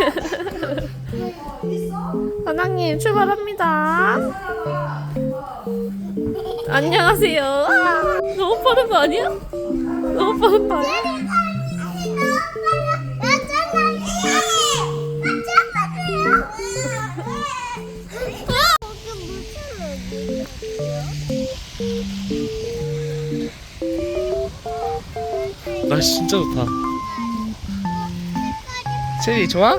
사장님 출발합니다. 안녕하세요. 아, 너무 빠른 거 아니야? 너무 빠른 거 아니야? 날씨 진짜 좋다. 체리 좋아?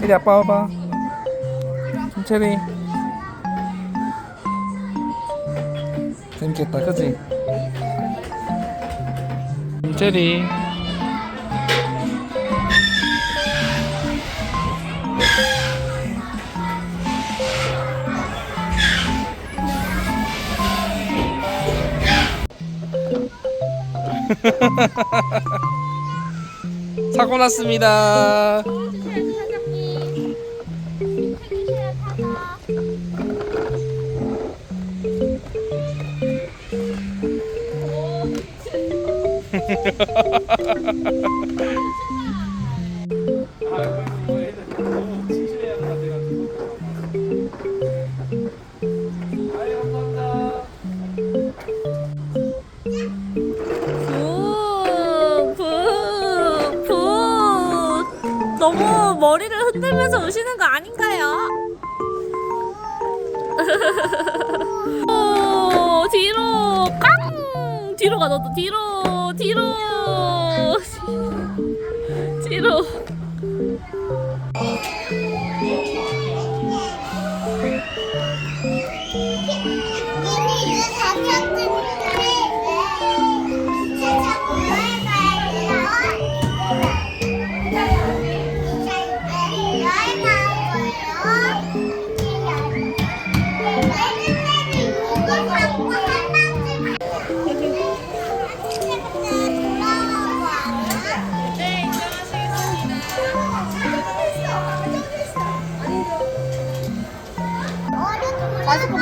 체리 아빠 와봐. 체리. 재밌겠다, 그지? 체리. 사고 났습니다. 부, 너무 머리를 흔들면서 우시는 거 아닌가요? 오, 뒤로 깡! 뒤로 가 너도 뒤로 뒤로 뒤로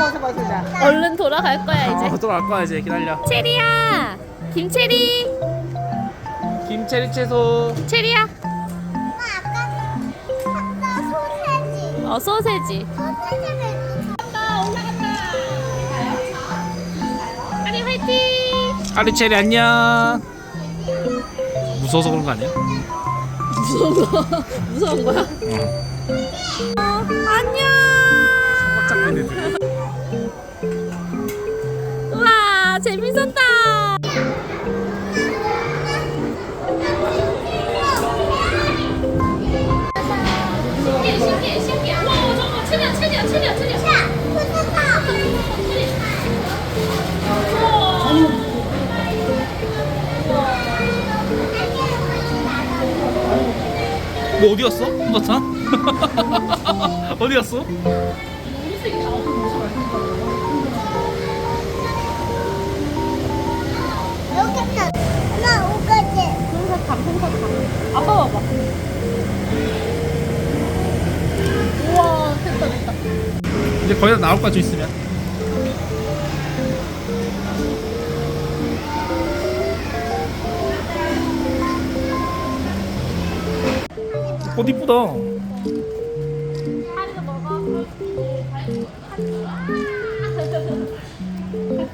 벗어 벗으자. 얼른 돌아갈 거야 이제 어, 또갈 거야 이제 기다려. 체리야 김체리 김체리 채소. 체리야 엄마 아까 아까 소세지. 어 소세지 소세지를 아리 화이팅 아리 체리 안녕. 무서워서 그런 거 아니야? 무서운 거 무서운 거야? 어, 안녕 뭐 어디 갔어? 혼자타? 어디 갔어? 아빠 봐봐 우와 됐다 됐다 이제 거의 다 나올 거야 좀 있으면. 꽃 이쁘다.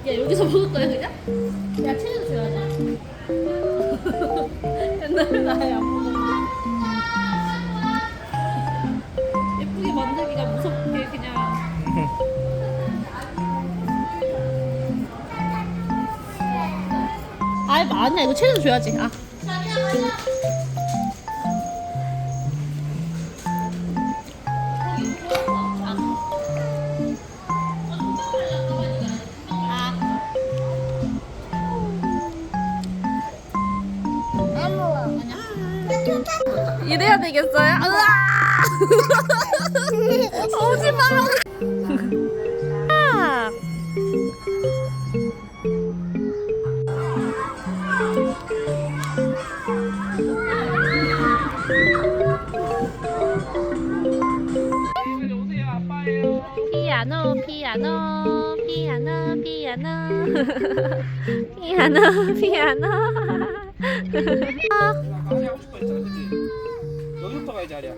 야 여기서 먹을 거야 그냥? 야 체리도 줘야지 옛날에 나의 안 먹었는데 예쁘게 만들기가 무섭게 그냥. 아이 아니야. 이거 체리도 줘야지? 아 이래야 되겠어요? 으아! 오지 아빠예요. 피아노 피아노 피아노 피아노 피아노 피아노 많이 하고 싶어 했잖아, 그치? 여기부터 가야지, 아리야.